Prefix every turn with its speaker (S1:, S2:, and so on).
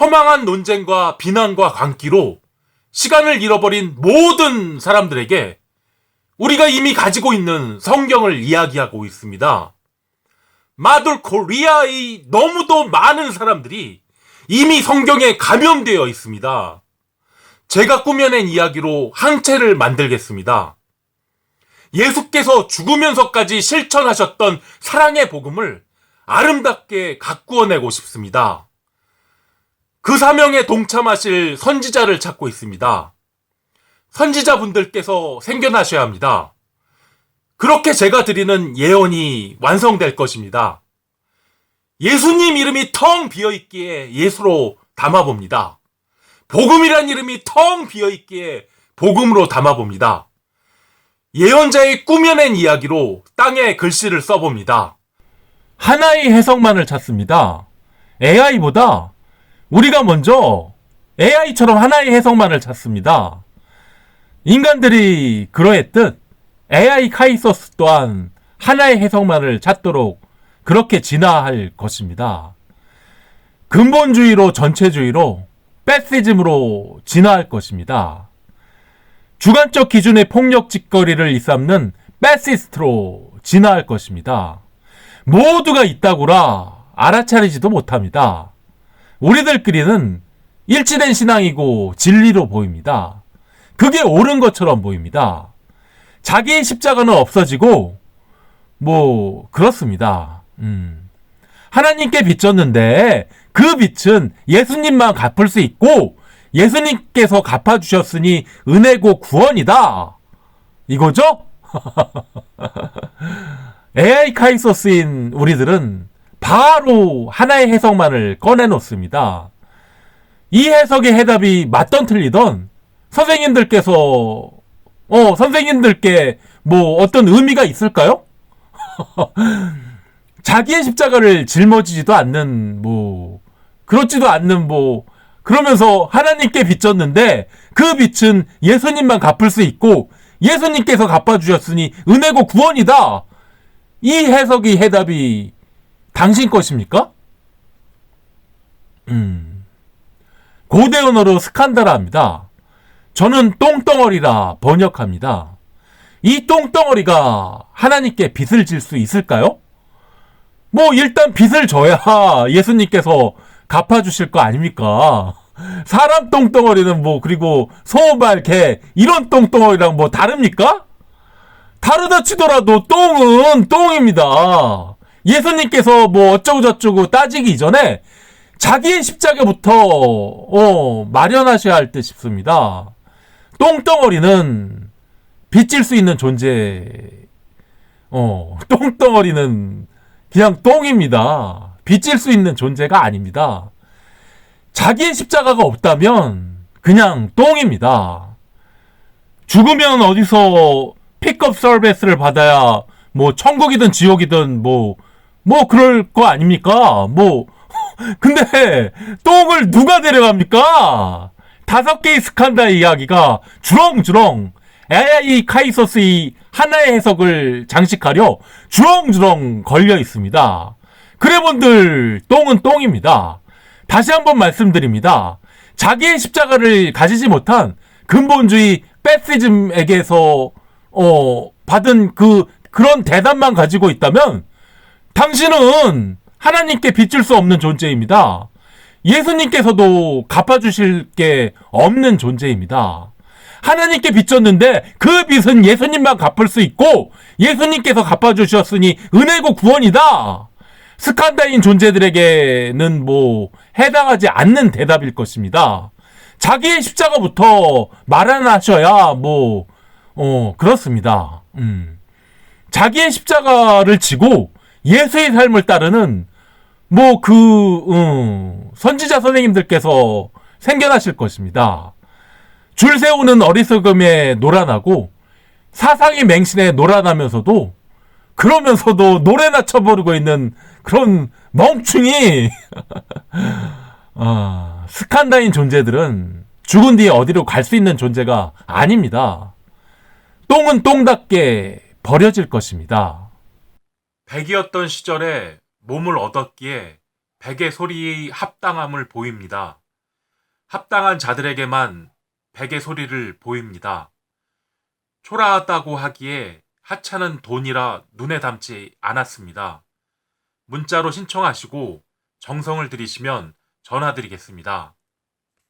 S1: 허망한 논쟁과 비난과 광기로 시간을 잃어버린 모든 사람들에게 우리가 이미 가지고 있는 성경을 이야기하고 있습니다. 마돌 코리아의 너무도 많은 사람들이 이미 성경에 감염되어 있습니다. 제가 꾸며낸 이야기로 항체를 만들겠습니다. 예수께서 죽으면서까지 실천하셨던 사랑의 복음을 아름답게 가꾸어내고 싶습니다. 그 사명에 동참하실 선지자를 찾고 있습니다. 선지자분들께서 생겨나셔야 합니다. 그렇게 제가 드리는 예언이 완성될 것입니다. 예수님 이름이 텅 비어 있기에 예수로 담아 봅니다. 복음이란 이름이 텅 비어 있기에 복음으로 담아 봅니다. 예언자의 꾸며낸 이야기로 땅에 글씨를 써봅니다. 하나의 해석만을 찾습니다. AI보다 우리가 먼저 AI처럼 하나의 해석만을 찾습니다. 인간들이 그러했듯 AI 카이소스 또한 하나의 해석만을 찾도록 그렇게 진화할 것입니다. 근본주의로 전체주의로 패시즘으로 진화할 것입니다. 주관적 기준의 폭력 짓거리를 일삼는 패시스트로 진화할 것입니다. 모두가 있다고라 알아차리지도 못합니다. 우리들끼리는 일치된 신앙이고 진리로 보입니다. 그게 옳은 것처럼 보입니다. 자기의 십자가는 없어지고, 뭐, 그렇습니다. 음. 하나님께 빚졌는데, 그 빚은 예수님만 갚을 수 있고, 예수님께서 갚아 주셨으니 은혜고 구원이다. 이거죠? AI 카이소스인 우리들은 바로 하나의 해석만을 꺼내놓습니다. 이 해석의 해답이 맞던 틀리던 선생님들께서 어 선생님들께 뭐 어떤 의미가 있을까요? 자기의 십자가를 짊어지지도 않는 뭐 그렇지도 않는 뭐 그러면서 하나님께 빚졌는데 그 빚은 예수님만 갚을 수 있고 예수님께서 갚아주셨으니 은혜고 구원이다. 이 해석이 해답이 당신 것입니까? 음. 고대 언어로 스칸다라 합니다. 저는 똥덩어리라 번역합니다. 이 똥덩어리가 하나님께 빚을 질 수 있을까요? 뭐 일단 빚을 져야 예수님께서 갚아주실 거 아닙니까? 사람 똥덩어리는 뭐 그리고 소말 개 이런 똥덩어리랑 뭐 다릅니까? 다르다 치더라도 똥은 똥입니다. 예수님께서 뭐 어쩌고저쩌고 따지기 이전에 자기의 십자가부터 어, 마련하셔야 할 듯 싶습니다. 똥덩어리는 빚질 수 있는 존재, 어, 똥덩어리는 그냥 똥입니다. 빚질 수 있는 존재가 아닙니다. 자기의 십자가가 없다면 그냥 똥입니다. 죽으면 어디서 픽업 서비스를 받아야 뭐 천국이든 지옥이든 뭐 뭐 그럴 거 아닙니까? 뭐 근데 똥을 누가 데려갑니까? 다섯 개의 스칸다 이야기가 주렁주렁 AI 카이소스의 하나의 해석을 장식하려 주렁주렁 걸려 있습니다. 그래본들 똥은 똥입니다. 다시 한번 말씀드립니다. 자기의 십자가를 가지지 못한 근본주의 패시즘에게서 어, 받은 그 그런 대답만 가지고 있다면 당신은 하나님께 빚질 수 없는 존재입니다. 예수님께서도 갚아주실 게 없는 존재입니다. 하나님께 빚졌는데 그 빚은 예수님만 갚을 수 있고 예수님께서 갚아주셨으니 은혜고 구원이다. 스칸다인 존재들에게는 뭐 해당하지 않는 대답일 것입니다. 자기의 십자가부터 마련하셔야 뭐 어, 그렇습니다. 음. 자기의 십자가를 지고 예수의 삶을 따르는 뭐 그, 음, 선지자 선생님들께서 생겨나실 것입니다. 줄 세우는 어리석음에 노란하고 사상이 맹신에 노란하면서도 그러면서도 노래나 쳐버리고 있는 그런 멍충이 아, 스칸다인 존재들은 죽은 뒤에 어디로 갈 수 있는 존재가 아닙니다. 똥은 똥답게 버려질 것입니다. 백이었던 시절에 몸을 얻었기에 백의 소리의 합당함을 보입니다. 합당한 자들에게만 백의 소리를 보입니다. 초라하다고 하기에 하찮은 돈이라 눈에 담지 않았습니다. 문자로 신청하시고 정성을 들이시면 전화드리겠습니다.